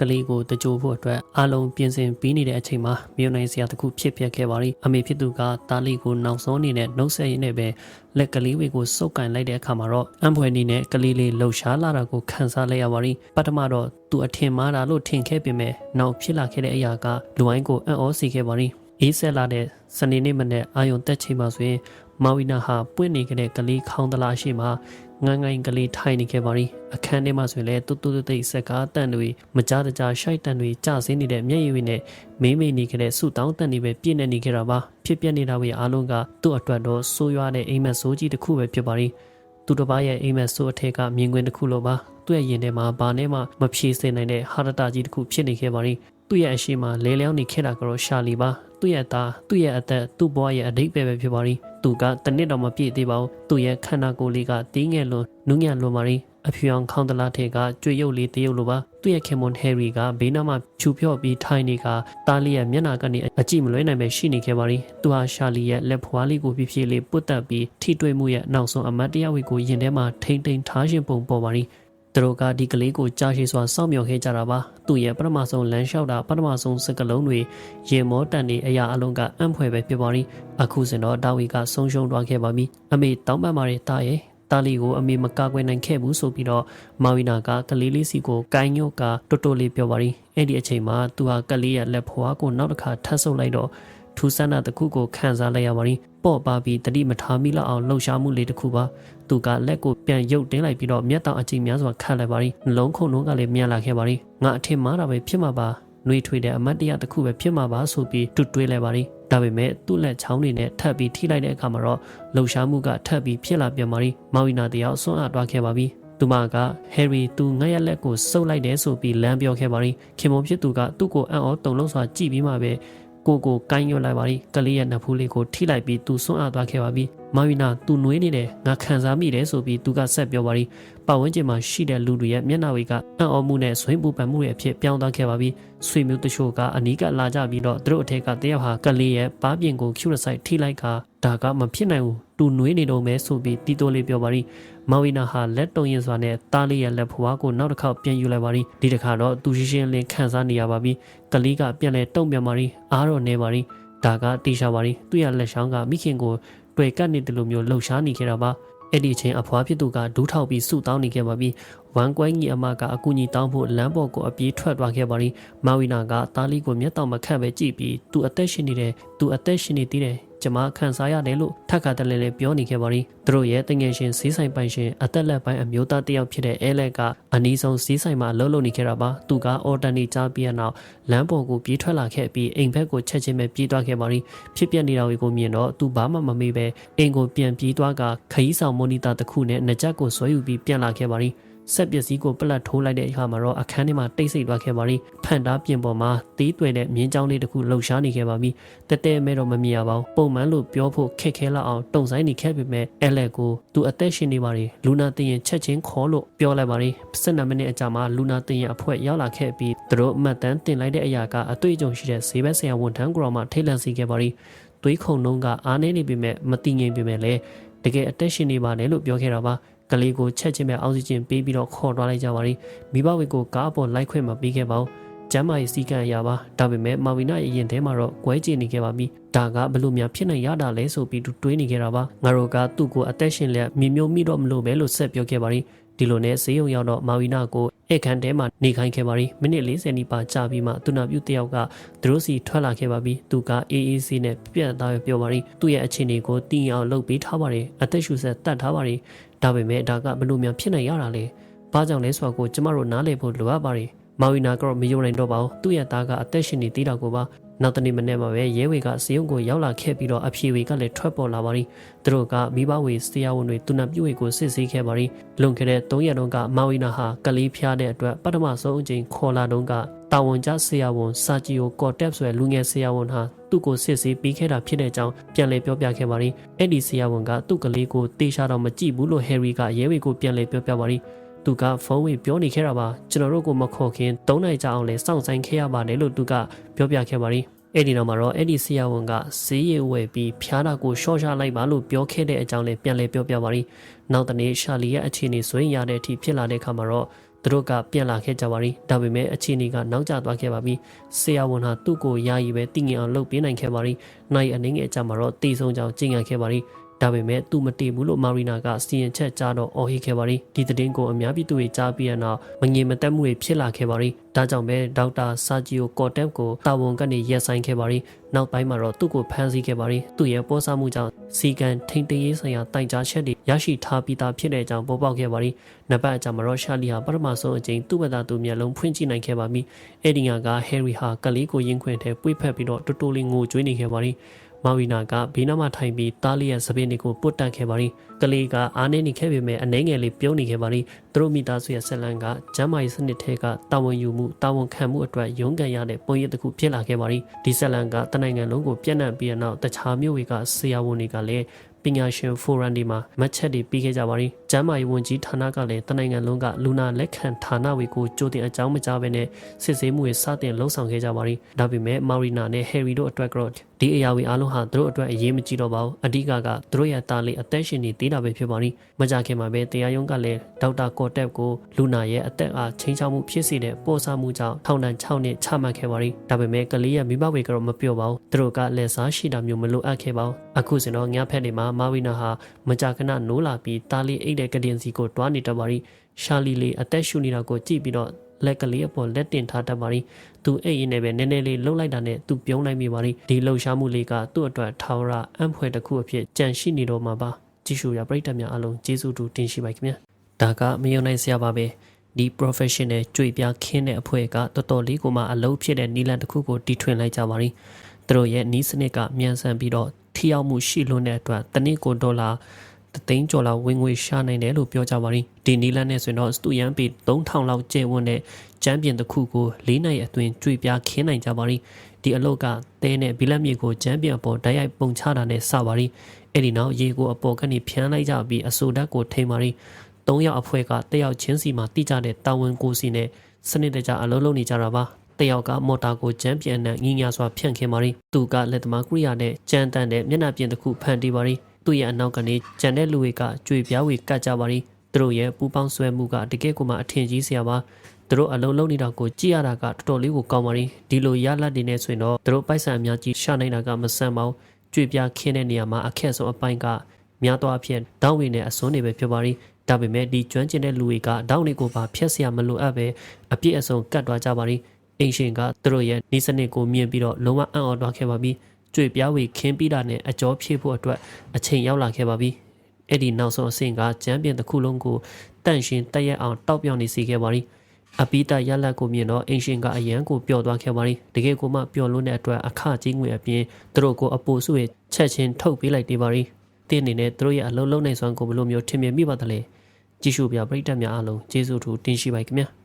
ကလေးကိုတကြိုဖို့အတွက်အားလုံးပြင်ဆင်ပြီးနေတဲ့အချိန်မှာမြို့နိုင်စရာတစ်ခုဖြစ်ပျက်ခဲ့ပါရီအမေဖြစ်သူကတားလေးကိုနောက်ဆုံးအနေနဲ့နှုတ်ဆက်ရင်းနဲ့ပဲလက်ကလေးဝေကိုစုပ်ကန်လိုက်တဲ့အခါမှာတော့အံဖွယ်နေနဲ့ကလေးလေးလှုပ်ရှားလာတာကိုခံစားလိုက်ရပါရီပထမတော့သူအထင်မှားတာလို့ထင်ခဲ့ပေမဲ့နောက်ဖြစ်လာခဲ့တဲ့အရာကလူအိုင်းကိုအံ့ဩစေခဲ့ပါရီအေးဆက်လာတဲ့စနေနေ့မနေ့အာယုံတက်ချိန်မှာဆိုရင်မာဝီနာဟာပွင့်နေကြတဲ့ကလေးခေါင်းတလားရှိမှ ငန်းငိုင်းကလေးထိုင်နေခဲ့ပါရီအခန်းထဲမှာဆိုရင်လည်းတူတူတိတ်တိတ်စကားတန်တွေမကြတကြရှိုက်တန်တွေကြဆင်းနေတဲ့မျက်ရည်တွေနဲ့မေးမေးနေကြတဲ့ဆူတောင်းတန်တွေပဲပြည့်နေနေကြတာပါဖြစ်ပျက်နေတာတွေအားလုံးကသူ့အတွက်တော့ဆိုးရွားတဲ့အိမ်မက်ဆိုးကြီးတစ်ခုပဲဖြစ်ပါရီသူတစ်ပါးရဲ့အိမ်မက်ဆိုးအထက်ကမြင်ကွင်းတစ်ခုလိုပါသူ့ရဲ့ရင်ထဲမှာဘာနဲ့မှမဖြေစင်နိုင်တဲ့ဟာရတာကြီးတစ်ခုဖြစ်နေခဲ့ပါရီသူ့ရဲ့အရှိမလဲလျောင်းနေခဲ့တာကတော့ရှာလီပါ သူ့ရဲ့သားသူ့ရဲ့အသက်သူ့ဘဝရဲ့အတိတ်ပဲပဲဖြစ်ပါရီသူကတနစ်တော့မပြည့်သေးပါဘူးသူ့ရဲ့ခန္ဓာကိုယ်လေးကတင်းငယ်လွန်နုညံ့လွန်ပါရီအဖြူအောင်ခေါင်းတလားထဲကကြွေရုပ်လေးတရုပ်လိုပါသူ့ရဲ့ခင်မွန်ဟယ်ရီကဘေးနားမှာဖြူဖြော့ပြီးထိုင်နေကတားလေးရဲ့မျက်နှာကနေအကြည့်မလွဲနိုင်ပဲရှိနေခဲ့ပါရီသူဟာရှာလီရဲ့လက်ဖွားလေးကိုပြပြလေးပုတ်တက်ပြီးထိတွေ့မှုရဲ့နောက်ဆုံးအမတ်တရားဝေကိုရင်ထဲမှာထိမ့်ထိန်ထားရှင်ပုံပေါ်ပါရီ သူတို့ကဒီကလေးကိုကြားရှိစွာစောင့်မျှော်ခဲ့ကြတာပါသူ့ရဲ့ပထမဆုံးလမ်းလျှောက်တာပထမဆုံးစကလုံးတွေရေမောတန်နေအရာအလုံးကအံ့ဖွယ်ပဲဖြစ်ပါရီအခုစင်တော့တာဝီကဆုံးရှုံးသွားခဲ့ပါပြီအမေတောင်းပန်ပါတယ်တာရဲ့တာလီကိုအမေမကာကွယ်နိုင်ခဲ့ဘူးဆိုပြီးတော့မာဝီနာကကလေးလေးစီကိုကိုင်းညို့ကတွတ်တွတ်လေးပြောပါရီအဲ့ဒီအချိန်မှာသူဟာကလေးရဲ့လက်ဖွားကိုနောက်တစ်ခါထပ်ဆုပ်လိုက်တော့ထူဆန်းတာတစ်ခုကိုခံစားလိုက်ရပါရီ ပေါ့ပါပြီးတတိမထားမိလောက်အောင်လှုပ်ရှားမှုလေးတစ်ခုပါသူကလက်ကိုပြန်ရုပ်တင်းလိုက်ပြီးတော့မျက်တောင်အကြည့်များစွာခတ်လိုက်ပါရီနှလုံးခုန်လုံးကလည်းမြန်လာခဲ့ပါရီငါအထင်မှားတာပဲဖြစ်မှာပါနှွေထွေတဲ့အမတ်တရားတစ်ခုပဲဖြစ်မှာပါဆိုပြီးတွတ်တွေးလိုက်ပါရီဒါပေမဲ့သူ့လက်ချောင်းတွေနဲ့ထပ်ပြီးထိလိုက်တဲ့အခါမှာတော့လှုပ်ရှားမှုကထပ်ပြီးဖြစ်လာပြန်ပါရီမောင်ဝီနာတယောက်ဆွမ်းအားသွားခဲ့ပါပြီသူမကဟယ်ရီသူငှက်ရက်လက်ကိုစုပ်လိုက်တယ်ဆိုပြီးလမ်းပြောခဲ့ပါရီခင်မုံဖြစ်သူကသူ့ကိုအံ့ဩတုန်လှုပ်စွာကြည့်ပြီးမှပဲ ကိုကိုကိုင်းရွတ်လိုက်ပါရီကလေးရဲ့နဖူးလေးကိုထိလိုက်ပြီးသူဆွန့်အားသွားခဲ့ပါပြီမာဝီနာသူနှွေးနေတယ်ငါခံစားမိတယ်ဆိုပြီးသူကဆက်ပြောပါရီပတ်ဝန်းကျင်မှာရှိတဲ့လူတွေရဲ့မျက်နှာတွေကအံ့ဩမှုနဲ့ဆွေးပူပန်မှုတွေအဖြစ်ပြောင်းသွားခဲ့ပါပြီဆွေမျိုးတချို့ကအနီးကလာကြပြီးတော့သူတို့အထက်ကတယောက်ဟာကလေးရဲ့ပါးပြင်ကိုကျူရဆိုင်ထိလိုက်ကဒါကမဖြစ်နိုင်ဘူးသူနှွေးနေတော့မဲဆိုပြီးတီတိုလေးပြောပါရီ မောင်ဝီနာဟာလက်တုံရင်စွာနဲ့တားလေးရဲ့လက်ဖွားကိုနောက်တစ်ခေါက်ပြန်ယူလိုက်ပါရီဒီတစ်ခါတော့သူရှင်းရှင်းလင်းခန်းစားနေရပါပြီကလေးကပြန်လဲတုံ့ပြန်ပါရီအားတော့နေပါရီဒါကတီရှာပါရီသူ့ရဲ့လက်ချောင်းကမိခင်ကိုတွေ့ကတ်နေတယ်လို့မျိုးလှုပ်ရှားနေခဲ့တာပါအဲ့ဒီအချိန်အဖွားဖြစ်သူကဒူးထောက်ပြီးစုတောင်းနေခဲ့ပါပြီဝမ်ကွိုင်းကြီးအမကအကူကြီးတောင်းဖို့လမ်းပေါ်ကိုအပြေးထွက်သွားခဲ့ပါရီမာဝီနာကတားလီကိုမျက်တောင်မခန့်ပဲကြည့်ပြီးသူအသက်ရှင်နေတယ်သူအသက်ရှင်နေသေးတယ် ကျမခံစားရတယ်လို့ထပ်ခါတလဲလဲပြောနေခဲ့ပါရီသူတို့ရဲ့တငယ်ရှင်ဈေးဆိုင်ပိုင်ရှင်အသက်လက်ပိုင်းအမျိုးသားတစ်ယောက်ဖြစ်တဲ့အဲလက်ကအနီးဆုံးဈေးဆိုင်မှာအလုပ်လုပ်နေခဲ့တာပါသူကအော်တန်နီကြားပြီးနောက်လမ်းပေါ်ကိုပြေးထွက်လာခဲ့ပြီးအိမ်ဘက်ကိုချက်ချင်းပဲပြေးသွားခဲ့ပါရီဖြစ်ပျက်နေတာကိုမြင်တော့သူဘာမှမမေ့ပဲအိမ်ကိုပြန်ပြေးသွားကခရီးဆောင်မိုနီတာတစ်ခုနဲ့နှကြက်ကိုဆွဲယူပြီးပြန်လာခဲ့ပါရီ ဆက်ပစ္စည်းကိုပလက်ထိုးလိုက်တဲ့အခါမှာတော့အခန်းထဲမှာတိတ်ဆိတ်သွားခဲ့ပါပြီဖန်တားပြင်ပေါ်မှာသေးသွဲတဲ့မြင်းချောင်းလေးတစ်ခုလှုပ်ရှားနေခဲ့ပါပြီတဲတဲမဲတော့မမြင်ရပါဘူးပုံမှန်လို့ပြောဖို့ခက်ခဲလောက်အောင်တုံဆိုင်နေခဲ့ပေမဲ့အဲလက်ကိုသူအသက်ရှင်နေပါလေလူနာတင်ရင်ချက်ချင်းခေါ်လို့ပြောလိုက်ပါလေ12မိနစ်အကြာမှာလူနာတင်ရင်အဖွဲရောက်လာခဲ့ပြီးသူတို့အမှတ်တမ်းတင်လိုက်တဲ့အရာကအတွေ့အကြုံရှိတဲ့ဈေးဘက်ဆရာဝန်ထမ်းကောင်မှထိတ်လန့်စေခဲ့ပါလေသွေးခုန်နှုံးကအားနေနေပေမဲ့မတိငိမ်ပေမဲ့လည်းတကယ်အသက်ရှင်နေပါတယ်လို့ပြောခဲ့တာပါ ကလေးကိုချက်ချင်းပဲအောက်ဆီဂျင်ပေးပြီးတော့ခေါ်သွားလိုက်ကြပါလိမိဘဝေကိုကားပေါ်လိုက်ခွင့်မပေးခဲ့ပါဘူးကျမ်းမာရေးစည်းကမ်းအရာပါဒါပေမဲ့မာဝီနာရဲ့ရင်ထဲမှာတော့ကွဲကျင်နေခဲ့ပါပြီဒါကဘလို့များဖြစ်နိုင်ရတာလဲဆိုပြီးသူတွေးနေခဲ့တာပါငါတို့ကသူ့ကိုအသက်ရှင်လျက်မြင်မျိုးမိတော့မလို့ပဲလို့ဆက်ပြောခဲ့ပါလိဒီလိုနဲ့ဈေးရုံရောက်တော့မာဝီနာကိုဧကန်ထဲမှာနေခိုင်းခဲ့ပါရီမိနစ်40နီးပါကြာပြီးမှသူနာပြုတယောက်ကသူတို့စီထွက်လာခဲ့ပါပြီသူကအေးအေးဆေးနဲ့ပြတ်သားပြောပါရီသူ့ရဲ့အခြေအနေကိုတင်အောင်လုပ်ပေးထားပါတယ်အသက်ရှူဆက်တတ်ထားပါတယ် ဒါပေမဲ့ဒါကဘလို့များဖြစ်နိုင်ရတာလဲဘာကြောင့်လဲဆိုတာကိုကျမတို့နားလည်ဖို့လိုအပ်ပါတယ်မာဝီနာကတော့မယုံနိုင်တော့ပါဘူးသူ့ရဲ့သားကအသက်ရှင်နေသေးတာကိုပါ နောက်တနေ့မနေ့မှာပဲရဲဝေကစေယုံကိုရောက်လာခဲ့ပြီးတော့အဖြေဝေကလည်းထွက်ပေါ်လာပါရီသူတို့ကမိဘဝေဆရာဝန်တွေသူနာပြုဝေကိုစစ်ဆေးခဲ့ပါရီလွန်ခဲ့တဲ့3ရက်တုန်းကမာဝီနာဟာကလေးဖျားတဲ့အတွက်ပထမဆုံးအကြိမ်ခေါ်လာတုန်းကတာဝန်ကျဆရာဝန်စာဂျီယိုကော်တက်ဆိုတဲ့လူငယ်ဆရာဝန်ဟာသူ့ကိုစစ်ဆေးပြီးခဲ့တာဖြစ်တဲ့အကြောင်းပြန်လည်ပြောပြခဲ့ပါရီအဲ့ဒီဆရာဝန်ကသူ့ကလေးကိုတေချာတော့မကြည့်ဘူးလို့ဟယ်ရီကရဲဝေကိုပြန်လည်ပြောပြပါရီ သူကဖုန်းဝင်ပြောနေခဲ့တာပါကျွန်တော်တို့ကိုမခေါ်ခင်၃နိုင်ကြအောင်လဲစောင့်ဆိုင်ခဲ့ရပါတယ်လို့သူကပြောပြခဲ့ပါရီအဲ့ဒီနောက်မှာတော့အဲ့ဒီဆရာဝန်ကဈေးရဝယ်ပြီးဖျားတာကိုရှော့ချလိုက်ပါလို့ပြောခဲ့တဲ့အကြောင်းလေးပြန်လည်ပြောပြပါရီနောက်တနေ့ရှာလီရဲ့အခြေအနေဆိုရင်ရတဲ့အထိဖြစ်လာတဲ့အခါမှာတော့သူတို့ကပြန်လာခဲ့ကြပါပြီဒါပေမဲ့အခြေအနေကနောက်ကျသွားခဲ့ပါပြီဆရာဝန်ဟာသူ့ကိုယာယီပဲတည်ငြိမ်အောင်လုပ်ပေးနိုင်ခဲ့ပါပြီနိုင်အနေငယ်ကြမှာတော့တည်ဆုံးကြောင်ကျင့်ရခဲ့ပါပြီ ဒါပေမဲ့သူမတည်ဘူးလို့မာရီနာကစီရင်ချက်ကြားတော့အော်ဟစ်ခဲ့ပါရီဒီသတင်းကိုအများပြည်သူတွေကြားပြီးတဲ့နောက်မငြိမ်မသက်မှုတွေဖြစ်လာခဲ့ပါရီဒါကြောင့်ပဲဒေါက်တာဆာဂျီယိုကော်တက်ကိုတာဝန်ကနေရက်ဆိုင်ခဲ့ပါရီနောက်ပိုင်းမှာတော့သူ့ကိုဖမ်းဆီးခဲ့ပါရီသူ့ရဲ့ပေါ်ဆမှုကြောင့်စီကန်ထိန်တရေးဆိုင်ရာတိုင်ကြားချက်တွေရရှိထားပြီးသားဖြစ်တဲ့အကြောင်းပေါ်ပေါက်ခဲ့ပါရီနှစ်ပတ်အကြာမှာတော့ရှာလီဟာပထမဆုံးအကြိမ်သူ့ဘက်သားသူမျက်လုံးဖွင့်ကြည့်နိုင်ခဲ့ပါပြီအဲ့ဒီငါကဟယ်ရီဟာကလေးကိုရင်ခွင်ထဲပွေ့ဖက်ပြီးတော့တူတူလေးငိုကြွေးနေခဲ့ပါရီ မာဝီနာကဘေးနားမှာထိုင်ပြီးတားလီရဲ့စပင်းတွေကိုပုတ်တက်ခဲ့ပါရီကလေးကအားနေနေခဲ့ပေမဲ့အနှဲငယ်လေးပြုံးနေခဲ့ပါရီသူတို့မိသားစုရဲ့ဆက်လန်းကဂျမ်းမာရေးစနစ်ထဲကတာဝန်ယူမှုတာဝန်ခံမှုအတွက်ရုန်းကန်ရတဲ့ပုံရိပ်တစ်ခုဖြစ်လာခဲ့ပါရီဒီဆက်လန်းကတနိုင်ငံလုံးကိုပြန့်နှံ့ပြီးတဲ့နောက်တခြားမြို့တွေကဆရာဝန်တွေကလည်းပညာရှင်ဖိုရမ်ဒီမှာမတ်ချက်တွေပြီးခဲ့ကြပါရီ ကျမ်းမာရေးဝန်ကြီးဌာနကလည်းတနိုင်ငံလုံးကလူနာလက်ခံဌာနတွေကိုကြိုတင်အကြောင်းမကြားဘဲနဲ့စစ်ဆေးမှုတွေစတင်လှုံ့ဆော်ခဲ့ကြပါရီဒါပေမဲ့မာရီနာနဲ့ဟယ်ရီတို့အတွက်ကတော့ဒီအရာတွေအားလုံးဟာသူတို့အတွက်အရေးမကြီးတော့ပါဘူးအဓိကကသူတို့ရဲ့တားလေးအသက်ရှင်နေသေးတာပဲဖြစ်ပါရီမကြခင်မှာပဲတရားရုံးကလည်းဒေါက်တာကော်တက်ကိုလူနာရဲ့အသက်အားချင်းချောက်မှုဖြစ်စေတဲ့ပေါ်ဆမှုကြောင့်ထောင်ဒဏ်6နှစ်ချမှတ်ခဲ့ပါရီဒါပေမဲ့ကလေးရဲ့မိဘတွေကတော့မပြောပါဘူးသူတို့ကလက်စားရှိတာမျိုးမလိုအပ်ခဲ့ပါဘူးအခုစင်တော့ညဖက်တွေမှာမာဝီနာဟာမကြခဏနိုးလာပြီးတားလေးအိတ်တဲ့ကတင်စီကိုတွားနေတတ်ပါရီရှာလီလေးအသက်ရှူနေတာကိုကြည့်ပြီးတော့လက်ကလေးအပေါ်လက်တင်ထားတတ်ပါရီသူအိတ်ရင်းနဲ့ပဲနည်းနည်းလေးလှုပ်လိုက်တာနဲ့သူပြုံးလိုက်မိပါရီဒီလှုပ်ရှားမှုလေးကသူ့အတွက်ထာဝရအံ့ဖွယ်တစ်ခုအဖြစ်ကြံရှိနေတော့မှာပါကြည့်ရှုရပရိသတ်များအလုံးကျေးဇူးတူတင်ရှိပါခင်ဗျာဒါကမယုံနိုင်စရာပါပဲဒီ professional ကြွေပြခင်းတဲ့အဖွဲ့ကတော်တော်လေးကိုမှအလုပ်ဖြစ်တဲ့နီလန်တစ်ခုကိုတီထွင်လိုက်ကြပါရီသူတို့ရဲ့နီးစနစ်ကမြန်ဆန်ပြီးတော့ထိရောက်မှုရှိလွန်းတဲ့အတွက်တနည်းကိုဒေါ်လာ တသိန်းကျော်လောက်ဝင်ငွေရှာနိုင်တယ်လို့ပြောကြပါရင်ဒီနီလန်နဲ့ဆိုရင်တော့စတူယန်ပေ3000လောက်ကျဲဝန်းတဲ့ချမ်းပြင်တစ်ခုကို၄နိုင်အတွင်းကြွေပြားခင်းနိုင်ကြပါရင်ဒီအလုတ်ကတဲနဲ့ဘီလက်မြေကိုချမ်းပြင်အပေါ်ဓာတ်ရိုက်ပုံချတာနဲ့စပါရင်အဲ့ဒီနောက်ရေကိုအပေါ်ကနေဖြန်းလိုက်ကြပြီးအဆိုဓာတ်ကိုထိမှရင်၃ယောက်အဖွဲ့ကတက်ရောက်ချင်းစီမှာတိကျတဲ့တာဝန်ကိုစီနဲ့စနစ်တကျအလုပ်လုပ်နေကြတာပါတယောက်ကမော်တာကိုကြမ်းပြန်နဲ့ငင်းညာစွာဖြန့်ခင်းပါရီသူကလက်သမားကရိယာနဲ့ကြမ်းတမ်းတဲ့မျက်နှာပြင်တစ်ခုဖန်တီးပါရီ သူ့ရဲ့အနောက်ကနေဂျန်တဲ့လူတွေကကြွေပြားဝေကတ်ကြပါရင်သူတို့ရဲ့ပူပေါင်းဆွဲမှုကတကယ့်ကိုမှအထင်ကြီးစရာပါသူတို့အလုံးလုံးနေတာကိုကြည့်ရတာကတော်တော်လေးကိုကောင်းပါရင်ဒီလိုရလတ်နေနေဆိုရင်တော့သူတို့ပိုက်ဆံအများကြီးရှာနိုင်တာကမဆန်ပါဘူးကြွေပြားခင်းတဲ့နေရာမှာအခက်ဆုံးအပိုင်းကများသောအဖြစ်ဒေါင်းဝင်နဲ့အစွန်းတွေပဲဖြစ်ပါရင်ဒါပေမဲ့ဒီကျွမ်းကျင်တဲ့လူတွေကဒေါင်းတွေကိုပါဖျက်ဆီးရမလိုအပ်ပဲအပြည့်အစုံကတ်သွားကြပါရင်အင်ရှင်ကသူတို့ရဲ့ဤစနစ်ကိုမြင်ပြီးတော့လုံးဝအံ့ဩသွားခဲ့ပါပြီ။ ကြွေပြားဝေခင်းပြီးတာနဲ့အကျော်ဖြည့်ဖို့အတွက်အချိန်ရောက်လာခဲ့ပါပြီအဲ့ဒီနောက်ဆုံးအဆင့်ကကျမ်းပြင်တစ်ခုလုံးကိုတန့်ရှင်တက်ရက်အောင်တောက်ပြောင်နေစီခဲ့ပါရီအပိတရလက်ကိုမြင်တော့အင်ရှင်ကအရန်ကိုပျော်သွားခဲ့ပါရီတကယ်ကိုမှပျော်လွန်းတဲ့အတွက်အခကြီးငွေအပြင်သူတို့ကိုအပူစုရဲ့ချက်ချင်းထုတ်ပေးလိုက်သေးပါရီတင်းအနေနဲ့သူတို့ရဲ့အလုံးလုံးနိုင်စွမ်းကိုဘယ်လိုမျိုးထင်မြင်မိပါသလဲကြည့်ရှုပြပရိသတ်များအားလုံးကျေးဇူးထူးတင်ရှိပါခင်ဗျာ